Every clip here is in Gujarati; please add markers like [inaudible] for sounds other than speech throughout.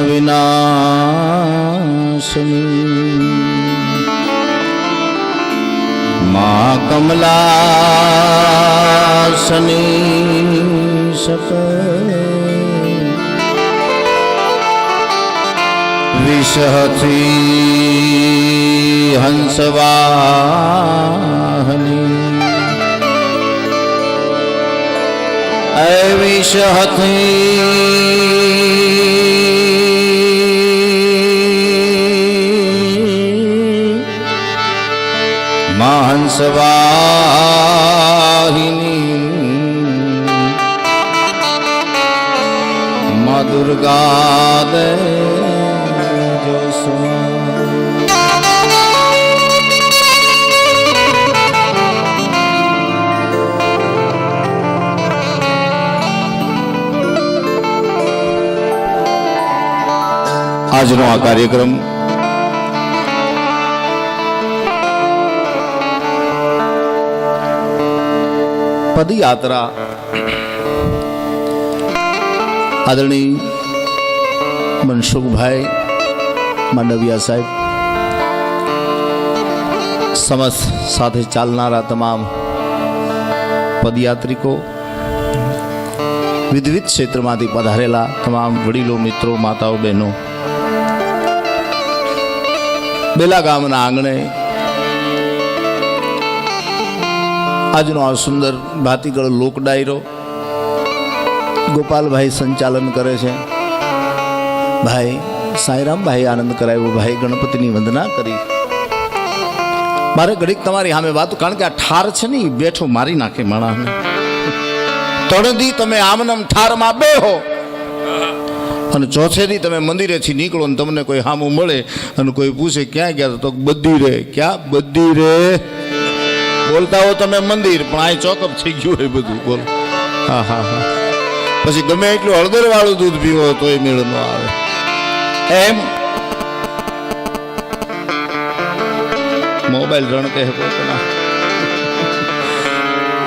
વિનાશની. મા કમલાસની સક વિષહથી હંસવાહની. વિષહથી મહંસવાહિની મા દુર્ગા દે આજનો આ કાર્યક્રમ પદયાત્રા. આદરણીય મનસુખભાઈ માંડવિયા સાહેબ સમસ્ત સાથે ચાલનારા તમામ પદયાત્રિકો વિવિધ ક્ષેત્રમાંથી પધારેલા તમામ વડીલો, મિત્રો, માતાઓ, બહેનો. બેલા ગામના આંગણે આજનો આ સુંદર ભાતીગળ લોક ડાયરો ગોપાલભાઈ સંચાલન કરે છે. ભાઈ સાંઈરામભાઈ આનંદ કરાવ્યો, ભાઈ ગણપતિની વંદના કરી. મારે ઘડીક તમારી સામે વાત, કારણ કે આ ઠાર છે ને બેઠો મારી નાખે માણસને તણદી તમે આમનમ ઠારમાં બેહો. અને ચોથેથી તમે મંદિરેથી નીકળો ને તમને કોઈ હામું મળે અને કોઈ પૂછે, ક્યાં ગયા તો? બધી રે. ક્યાં? બધી રે. બોલતા હો તમે મંદિર, પણ આ ચોકઅપ થઈ ગયું હોય બધું, બોલ. હા હા પછી ગમે એટલું હળદર વાળું દૂધ પીવો તોય મેળ ન આવે. એમ? મોબાઈલ રણ કહે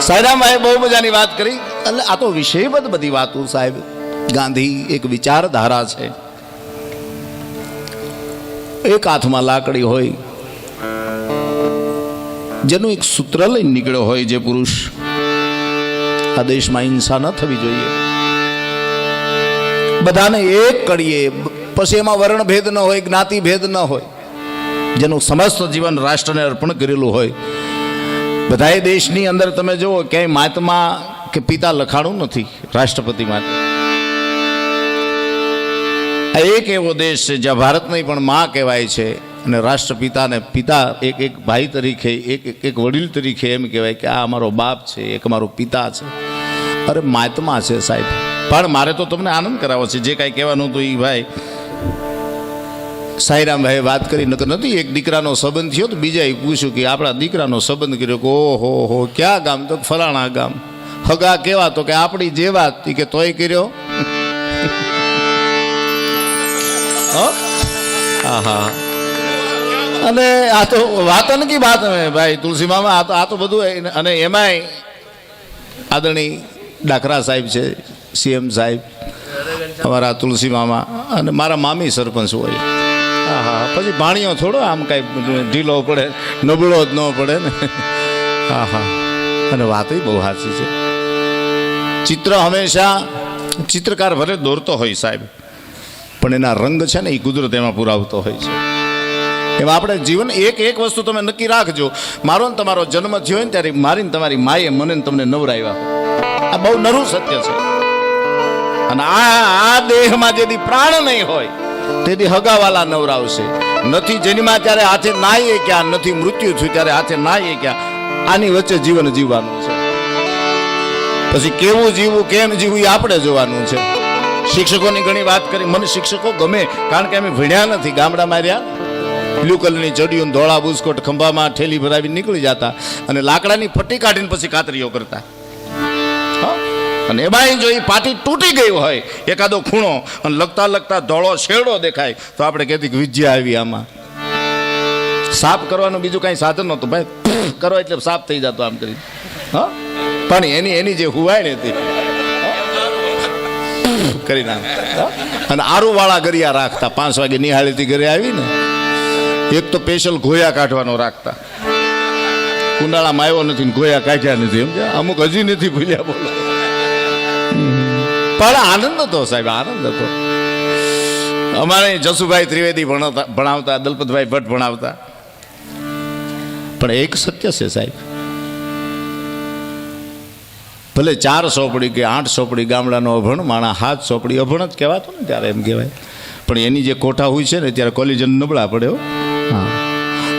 સાયરામભાઈ બહુ મજાની વાત કરી. એટલે આ તો વિષયબદ્ધ બધી વાતો સાહેબ. ગાંધી એક વિચારધારા છે. એક હાથમાં લાકડી હોય જેનું એક સૂત્ર લઈને નીકળ્યો હોય જે પુરુષ આ દેશમાં હિંસા ન થવી જોઈએ. બધાને એક કરીએ. પછી એમાં વર્ણ ભેદ ન હોય જ્ઞાતિ ભેદ ન હોય. જેનું સમસ્ત જીવન રાષ્ટ્રને અર્પણ કરેલું હોય. બધાએ દેશની અંદર તમે જુઓ, ક્યાંય માતમા કે પિતા લખાણું નથી, રાષ્ટ્રપતિ માટે. આ એક એવો દેશ છે જ્યાં ભારત પણ માં કહેવાય છે. અને રાષ્ટ્રપિતાને પિતા એક એક ભાઈ તરીકે, એક એક એક વડીલ તરીકે એમ કહેવાય કે આ અમારો બાપ છે, એક અમારો પિતા છે. અરે માતમા છે સાહેબ. પણ મારે તો તમને આનંદ કરાવો છે, જે કાંઈ કહેવાનું હતું એ ભાઈ. સાઈરામભાઈ વાત કરી, નકર નથી એક દીકરાનો સંબંધ થયો તો બીજાએ પૂછ્યું કે આપણા દીકરાનો સંબંધ કર્યો કે ઓહો, હો, ક્યાં ગામ? તો ફલાણા ગામ. હગા કેવા તો કે આપણી જેવા ઈ કે તોય કર્યો. [laughs] હા? આહા. અને આ તો વાતન કી વાત ભાઈ, તુલસી મામા, આ તો આ તો બધું અને એમાંય આદરણી ડાકરા સાહેબ છે, સીએમ સાહેબ, અમારા તુલસી મામા અને મારા મામી સરપંચ હોય. હા હા પછી ભાણીઓ થોડો આમ કાંઈ ઢીલો પડે, નબળો જ ન પડે ને. હા હા અને વાતય બહુ સાચી છે. ચિત્ર હંમેશા ચિત્રકાર ભલે દોરતો હોય સાહેબ, પણ એના રંગ છે ને એ કુદરત એમાં પુરાવતો હોય છે. એમાં આપણે જીવન એક એક વસ્તુ તમે નક્કી રાખજો. મારો ને તમારો જન્મ થયો ને ત્યારે મારી ને તમારી માએ મને તમને નવરાવ્યા. આ બહુ નરું સત્ય છે. અને આ આ દેહમાં જેથી પ્રાણ નહીં હોય, તેથી હગાવાલા નવરાવશે. નથી જન્મા ત્યારે હાથે નાઈએ ક્યાં, નથી મૃત્યુ થયું ત્યારે હાથે નાઈએ ક્યાં. આની વચ્ચે જીવન જીવવાનું છે. પછી કેવું જીવવું, કેમ જીવવું એ આપણે જોવાનું છે. શિક્ષકોની ઘણી વાત કરી. મને શિક્ષકો ગમે, કારણ કે અમે ભણ્યા નથી ગામડામાં રહ્યા બ્લુ કલરની ચડિયું ધોળા બુસ્કોટ, ખંભામાં ઠેલી ભરાવી નીકળી જતા અને લાકડાની ફટી કાઢીને પછી કાતરીઓ કરતા? અને એમાંય જો એ પાટી તૂટી ગઈ હોય, એકાદો ખૂણો અને લગતા લગતા ધોળો શેરડો દેખાય, તો આપણે કહેતી કે વિજ્યા આવી આમાં. સાફ કરવાનું બીજું કાંઈ સાધન નહોતું, ભાઈ. કરો એટલે સાફ થઈ જતો આમ કરી હા? પણ એની એની જે હુવાય ને હતી કરી નાખતા અને આરુવાળા ગરિયા રાખતા પાંચ વાગે નિહાળીથી ઘરે આવીને એક તો સ્પેશિયલ ગોયા કાઢવાનો રાખતા. ઉનાળામાં આવ્યો નથી ઘોયા કાઢ્યા નથી. એમ અમુક હજી નથી ભૂલ્યા બોલો. પણ આનંદ હતો સાહેબ, આનંદ હતો. અમારે જસુભાઈ ત્રિવેદી ભણાવતા ભણાવતા, દલપતભાઈ ભટ્ટ ભણાવતા. પણ એક સત્ય છે સાહેબ. ભલે ચાર સોપડી કે આઠ સોપડી ગામડાનો અભણ, માણા હાથ સોપડી અભણ જ કહેવાતો ને ત્યારે એમ કહેવાય. પણ એની જે કોઠા હોય છે ને, ત્યારે કોલેજન નબળા પડે હો હા.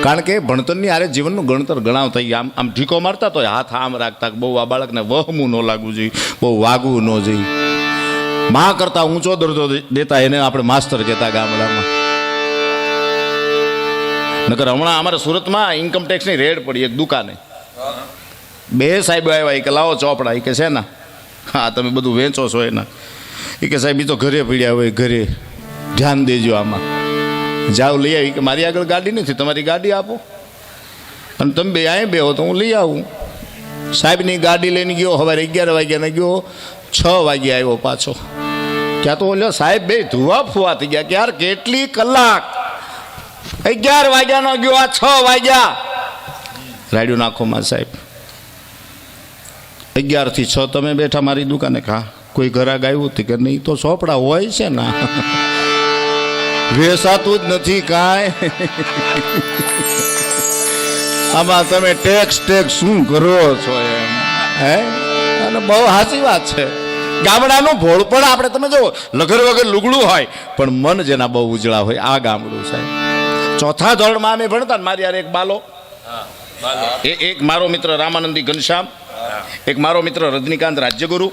કારણ કે ભણતરની આરે જીવનનું ગણતર ગણાવ થઈ આમ આમ ઢીકો મારતા તો હાથ આમ રાખતા બહુ આ બાળકને વહમું ન લાગવું જોઈએ, બહુ વાગવું ન જોઈએ. મા કરતા ઊંચો દરજ્જો દેતા એને આપણે માસ્તર કહેતા ગામડામાં. નકર હમણાં અમારે સુરતમાં ઇન્કમ ટેક્સની રેડ પડી એક દુકાને. બે સાહેબ આવ્યા એ કે લાવો ચોપડા એ કે છે ના? હા, તમે બધું વેચો છો એના. એ કે સાહેબ એ તો ઘરે પડ્યા હોય, ઘરે. ધ્યાન દેજો આમાં. જાઓ, લઈ આવી, કે મારી આગળ ગાડી નથી, તમારી ગાડી આપો. અને તમે બે અહીં બે હો તો હું લઈ આવું. સાહેબની ગાડી લઈને ગયો, સવારે અગિયાર વાગ્યાને ગયો, છ વાગે આવ્યો પાછો. ક્યાં તો ઓલો સાહેબ બે ધુવા ફુવા થઈ ગયા, કે કેટલી કલાક? અગિયાર વાગ્યાનો ગયો, આ છ વાગ્યા. રાડ્યું નાખો સાહેબ. અગિયારથી છ તમે બેઠા મારી દુકાને ખા. કોઈ ઘરાક આવ્યું હતું કે નહીં તો સોપડા હોય છે ને. [laughs] વેસાતું જ નથી કાંઈ. આમાં તમે ટેક્સ ટેક્સ શું કરો છો એમ? હે? અને બહુ સાચી વાત છે. ગામડાનું ભોળ પણ આપણે તમે જુઓ લગર વગર લુગડું હોય પણ મન જેના બહુ ઉજળા હોય આ ગામડું સાહેબ ચોથા ધોરણમાં અમે ભણતા ને મારી યાર એક બાલો. એ એક મારો મિત્ર રામાનંદી ઘનશ્યામ એક મારો મિત્ર રજનીકાંત રાજ્યગુરુ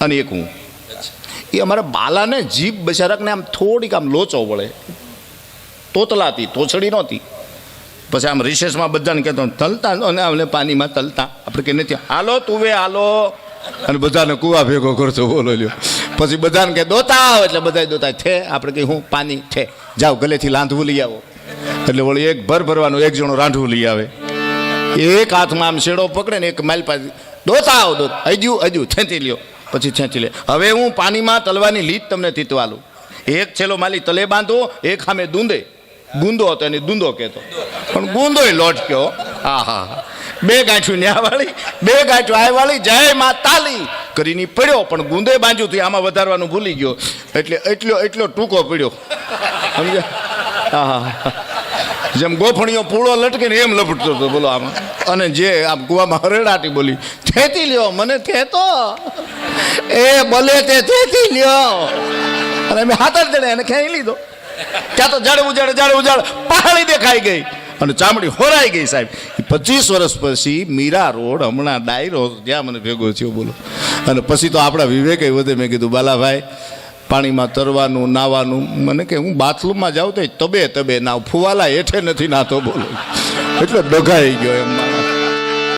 અને એક હું. એ અમારા બાલાને જીભ બચારકને આમ થોડીક આમ લોચો વળે. તોતલાતી, તોછડી નહોતી. પછી આમ રિસેસમાં બધાને કહેતો, તલતા અને અમને પાણીમાં તલતા. આપણે કે નથી. હાલો તુવે, હાલો. અને બધાને કુવા ભેગો કરતો બોલો લ્યો. પછી બધાને કે દોતા આવો એટલે બધા દોતા છે આપણે કે હું પાણી છે જાઓ ગલેથી લાંધવું લઈ આવો. એટલે વળી એક ભર ભરવાનું, એક જણો રાંધવું લઈ આવે. એક હાથમાં આમ શેડો પકડે ને એક માઇલ પાસે દોતા આવો દોત હજુ હજુ ખેંચી લ્યો. પછી ખેંચી લે. હવે હું પાણીમાં તલવાની લીટ તમને તીતવાલું. એક છેલ્લો માલી તલે બાંધો, એક સામે દૂંદે ગુંદો હતો એને દૂંદો કહેતો. પણ ગુંદોય લોટ કયો હા હા હા. બે ગાંઠું ન્યા વાળી બે ગાંઠું આ વાળી જય માં તાલી. કરીને પડ્યો, પણ ગુંદે બાંધ્યું થી આમાં વધારવાનું ભૂલી ગયો. એટલે એટલો એટલો ટૂંકો પડ્યો. સમજ્યા? હા હા હા જેમ ગોફણીઓ પૂળો લટકે ને એમ લપટતો હતો, બોલો આમાં. અને જે આમ કુવામાં હરેડાટી બોલી થેતી લ્યો, મને થેતો એ બોલે તે તેથી લ્યો. અને મેં હાથ જ એને ખેંચી લીધો. ત્યાં તો જડ ઉજાડ જડ ઉજાડ પહાડી દેખાઈ ગઈ. અને ચામડી હોરાઈ ગઈ સાહેબ. પચીસ વર્ષ પછી મીરા રોડ હમણાં ડાયરો જ્યાં મને ભેગો થયો, બોલો. અને પછી તો આપણા વિવેક વધે મેં કીધું, બાલાભાઈ, પાણીમાં તરવાનું, નાવાનું. મને કે, હું બાથરૂમમાં જાઉં તો તબે તબે નાવ, ફુવાલા હેઠે નથી નાતો, બોલો. એટલે ડઘાઈ ગયો એમ.